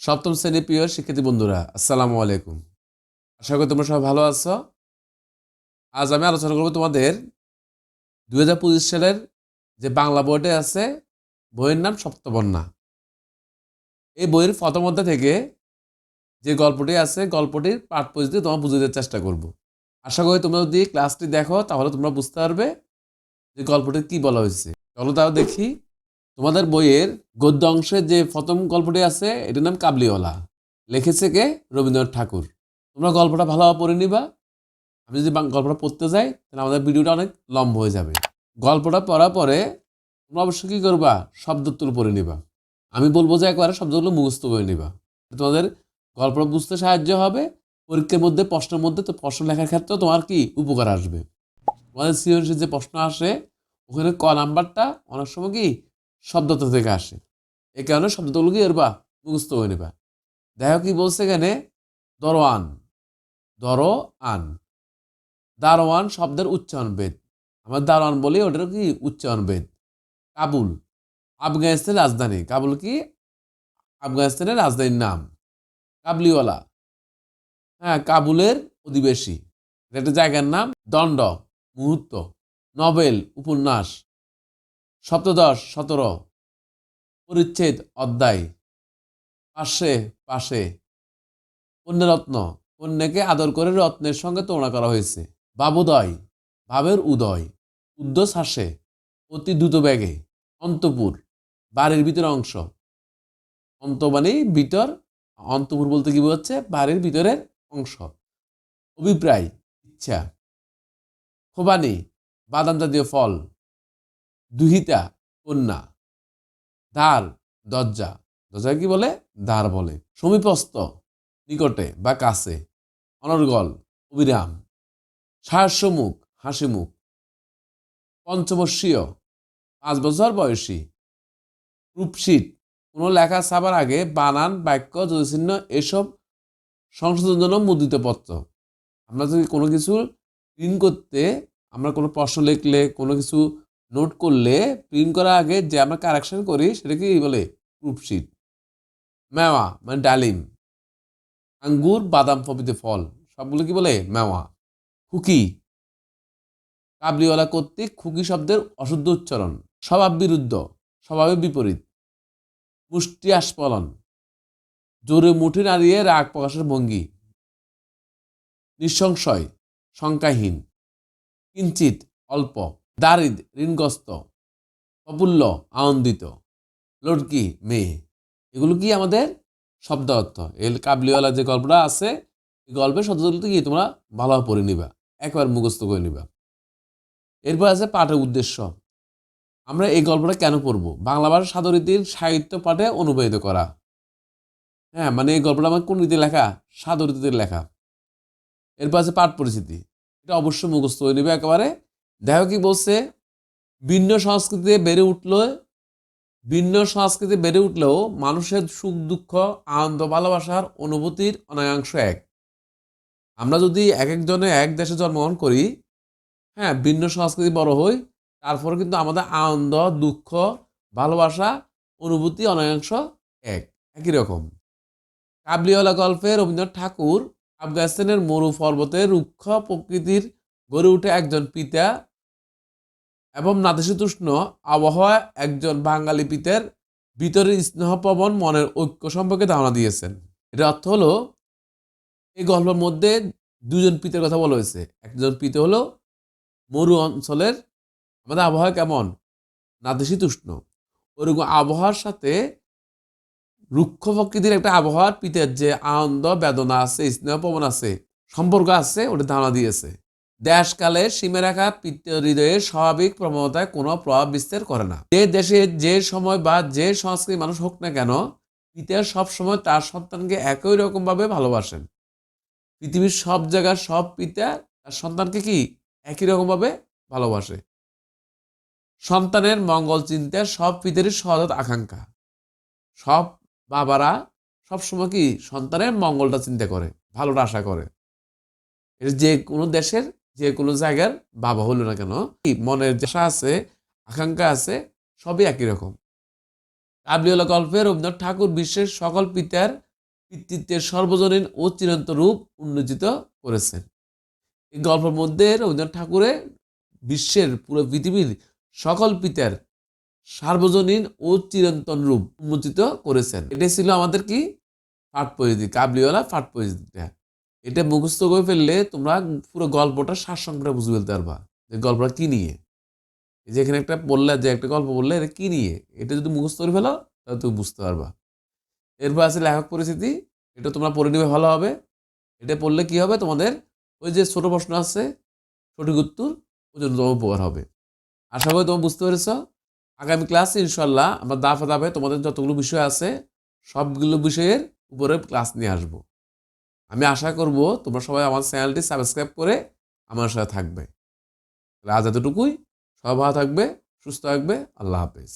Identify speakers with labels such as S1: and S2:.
S1: সপ্তম শ্রেণির প্রিয় শিক্ষার্থী বন্ধুরা, আসসালামু আলাইকুম। আশা করি তোমরা সবাই ভালো আছো। আজ আমি আলোচনা করব তোমাদের দু হাজার পঁচিশ সালের যে বাংলা বইটা আছে, বইয়ের নাম সপ্তবন্যা এই বইয়ের প্রথম অধ্যায় থেকে যে গল্পটি আছে, গল্পটির পাঠ পরিস্থিতি তোমার বুঝে দেওয়ার চেষ্টা করব। আশা করি তোমরা যদি ক্লাসটি দেখো, তাহলে তোমরা বুঝতে পারবে যে গল্পটির কি বলা হয়েছে। চলো তাও দেখি। তোমাদের বইয়ের গদ্য অংশে যে প্রথম গল্পটি আছে, এটার নাম কাবলিওয়ালা। লিখেছে কে? রবীন্দ্রনাথ ঠাকুর। তোমরা গল্পটা ভালোভাবে পড়ে নিবা। আমি যদি গল্পটা পড়তে যাই, তাহলে আমাদের ভিডিওটা অনেক লম্ব হয়ে যাবে। গল্পটা পড়ার পরে তোমরা অবশ্যই কী করবা? শব্দগুলো পড়ে নিবা। আমি বলব যে একবারে শব্দগুলো মুখস্থ করে নিবা। তোমাদের গল্পটা বুঝতে সাহায্য হবে। পরীক্ষার মধ্যে, প্রশ্নের মধ্যে, তো প্রশ্ন লেখার ক্ষেত্রেও তোমার কি উপকার আসবে? তোমাদের সৃজনশীল যে প্রশ্ন আসে, ওখানে ক নাম্বারটা অনেক সময় কি শব্দত থেকে আসে। এ কারণে শব্দগুলো কি এরবা মুখস্থ হয়ে নেবা। দেখো কি বলছে এখানে? দরোয়ান দর আন দারোয়ান শব্দের উচ্চারণ বেদ। আমরা দারোয়ান বলি ওটার কি উচ্চারণ বেদ? কাবুল। আফগানিস্তানের রাজধানী। কাবুল কি? আফগানিস্তানের রাজধানীর নাম। কাবলিওয়ালা। হ্যাঁ কাবুলের অধিবেশী একটা জায়গার নাম। দণ্ড। মুহূর্ত। নভেল। উপন্যাস। সপ্তদশ, সতেরো, পরিচ্ছেদ, অধ্যায়। পাশে পাশে। কন্যারত্ন কন্যাকে আদর করে রত্নের সঙ্গে তুলনা করা হয়েছে। বাবুদয় ভাবের উদয় উদ্যোস হাসে অতি দ্রুত ব্যাগে অন্তপুর, বাড়ির ভিতর অংশ। অন্ত মানে ভিতর, অন্তপুর বলতে কি বোঝাচ্ছে? বাড়ির ভিতরের অংশ। অভিপ্রায়, ইচ্ছা। খোবানি বাদাম জাতীয় ফল। দুহিতা, কন্যা দ্বার দরজা। দরজা কি বলে? দ্বার বলে। সমীপস্থ, নিকটে বা কাছে। অনর্গল, অবিরাম। হাসি মুখ পঞ্চবর্ষীয়, পাঁচ বছর বয়সী। রূপশীট কোনো লেখা ছাপার আগে বানান, বাক্য যদিচিহ্ন এসব সংশোধনের জন্য মুদ্রিত পত্র। আমরা যদি কোনো কিছু প্রিন্ট করতে, আমরা কোনো প্রশ্ন লিখলে, কোনো কিছু নোট করলে প্রিন্ট করার আগে যে আমরা কারেকশন করি সেটাকে কি বলে? প্রুফশিট মেওয়া মানে ডালিম। আঙ্গুর, বাদাম প্রভৃতি ফল। সবগুলো কি বলে? মেওয়া। খুকি। কাবলিওয়ালা কর্তৃক খুকি শব্দের অশুদ্ধ উচ্চারণ। স্বভাব বিরুদ্ধ স্বভাবের বিপরীত। মুষ্টি আস্ফলন। জোরে মুঠি নাড়িয়ে রাগ প্রকাশের ভঙ্গি। নিঃসংশয় শঙ্কাহীন কিঞ্চিত, অল্প। দারিদ, ঋণগ্রস্ত, প্রফুল্ল, আনন্দিত, লড়কি, মেয়ে। এগুলো কি আমাদের শব্দ অর্থ? এল কাবলিওয়ালা যে গল্পটা আছে, এই গল্পের শব্দগুলো কি তোমরা ভালোভাবে পড়ে নিবা, একবার মুখস্থ করে নিবা। এরপর আছে পাঠের উদ্দেশ্য। আমরা এই গল্পটা কেন পড়ব? বাংলা ভাষা সাদরীতির সাহিত্য পাঠে অনুবাদিত করা। হ্যাঁ মানে এই গল্পটা আমার কোন রীতি লেখা? সাধুরীতির লেখা। এরপর আছে পাঠ পরিচিতি। এটা অবশ্যই মুখস্থ হয়ে নেবে একেবারে। দেখো বলছে? ভিন্ন সংস্কৃতিতে বেড়ে উঠল, ভিন্ন সংস্কৃতি বেড়ে উঠলেও মানুষের সুখ, দুঃখ, আনন্দ, ভালোবাসার অনুভূতির অনেকাংশ এক। আমরা যদি এক একজনে এক দেশে জন্মগ্রহণ করি হ্যাঁ ভিন্ন সংস্কৃতি বড় হই, তারপরে কিন্তু আমাদের আনন্দ, দুঃখ, ভালোবাসা, অনুভূতি অনেকাংশ এক, একই রকম। কাবলিওয়ালা গল্পে রবীন্দ্রনাথ ঠাকুর আফগানিস্তানের মরু পর্বতে রুক্ষ প্রকৃতির গড়ে উঠে একজন পিতা এবং নাতিশীতোষ্ণ আবহাওয়া একজন বাঙালি পিতার ভিতরের স্নেহপ্রবণ মনের ঐক্য সম্পর্কে ধারণা দিয়েছেন। এর অর্থ হলো, এই গল্পের মধ্যে দুজন পিতার কথা বলা হয়েছে। একজন পিতা হলো, মরু অঞ্চলের আমাদের আবহাওয়া কেমন? নাতিশীতোষ্ণ। ওরকম আবহাওয়ার সাথে রুক্ষ প্রকৃতির একটা আবহাওয়ার পিতার যে আনন্দ, বেদনা আছে, স্নেহ পবন আছে, সম্পর্ক আছে, ওটা ধারণা দিয়েছে। দেশকালে সীমে রাখা পিত্ত হৃদয়ের স্বাভাবিক প্রবণতায় কোনো প্রভাব বিস্তার করে না। যে দেশে যে সময় বা যে সংস্কৃতির মানুষ হোক না কেন, পিতা সবসময় তার সন্তানকে একই রকমভাবে ভালোবাসেন। পৃথিবীর সব জায়গার সব পিতা তার সন্তানকে কি একই রকমভাবে ভালোবাসে? সন্তানের মঙ্গল চিন্তার সব পিতারই সহজাত আকাঙ্ক্ষা। সব বাবারা সবসময় কি সন্তানের মঙ্গলটা চিন্তা করে, ভালোটা আশা করে। এটা যে কোনো দেশের যে কোনো জায়গার বাবা হলো না কেন মনের যে আশা আছে, আকাঙ্ক্ষা আছে, সবই একই রকম। কাবলিওয়ালা গল্পে রবীন্দ্রনাথ ঠাকুর বিশ্বের সকল পিতার পিতৃত্বের সর্বজনীন ও চিরন্তন রূপ উন্মোচিত করেছেন। এই গল্পের মধ্যে রবীন্দ্রনাথ ঠাকুরের বিশ্বের পুরো পৃথিবীর সকল পিতার সার্বজনীন ও চিরন্তন রূপ উন্মোচিত করেছেন। এটাই ছিল আমাদের কি? পাঠ পরিধি কাবলিওয়ালা পাঠ পরিধিটা এটা মুখস্থ করে ফেললে তোমরা পুরো গল্পটা সারসংক্ষেপে বুঝে ফেলতে পারবা যে গল্পটা কী নিয়ে। এই যে এখানে একটা বললে, যে একটা গল্প বললে, এটা কী নিয়ে? এটা যদি মুখস্থ করে ফেলো, তাহলে তুমি বুঝতে পারবা। এরপর আছে লেখক পরিস্থিতি। এটা তোমরা পড়ে নিবে, ভালো হবে। এটা পড়লে কি হবে? তোমাদের ওই যে ছোট প্রশ্ন আছে, সঠিক উত্তর, ওই জন্য তোমার উপকার হবে। আশা করি তোমরা বুঝতে পেরেছ। আগামী ক্লাসে ইনশাল্লাহ আমরা দাফে দাফে তোমাদের যতগুলো বিষয় আছে, সবগুলো বিষয়ের উপরে ক্লাস নিয়ে আসব। আমি আশা করব তোমরা সবাই আমার চ্যানেলটি সাবস্ক্রাইব করে আমার সাথে থাকবে। আজ এতটুকুই। সবাই ভালো থাকবে, সুস্থ থাকবে। আল্লাহ হাফেজ।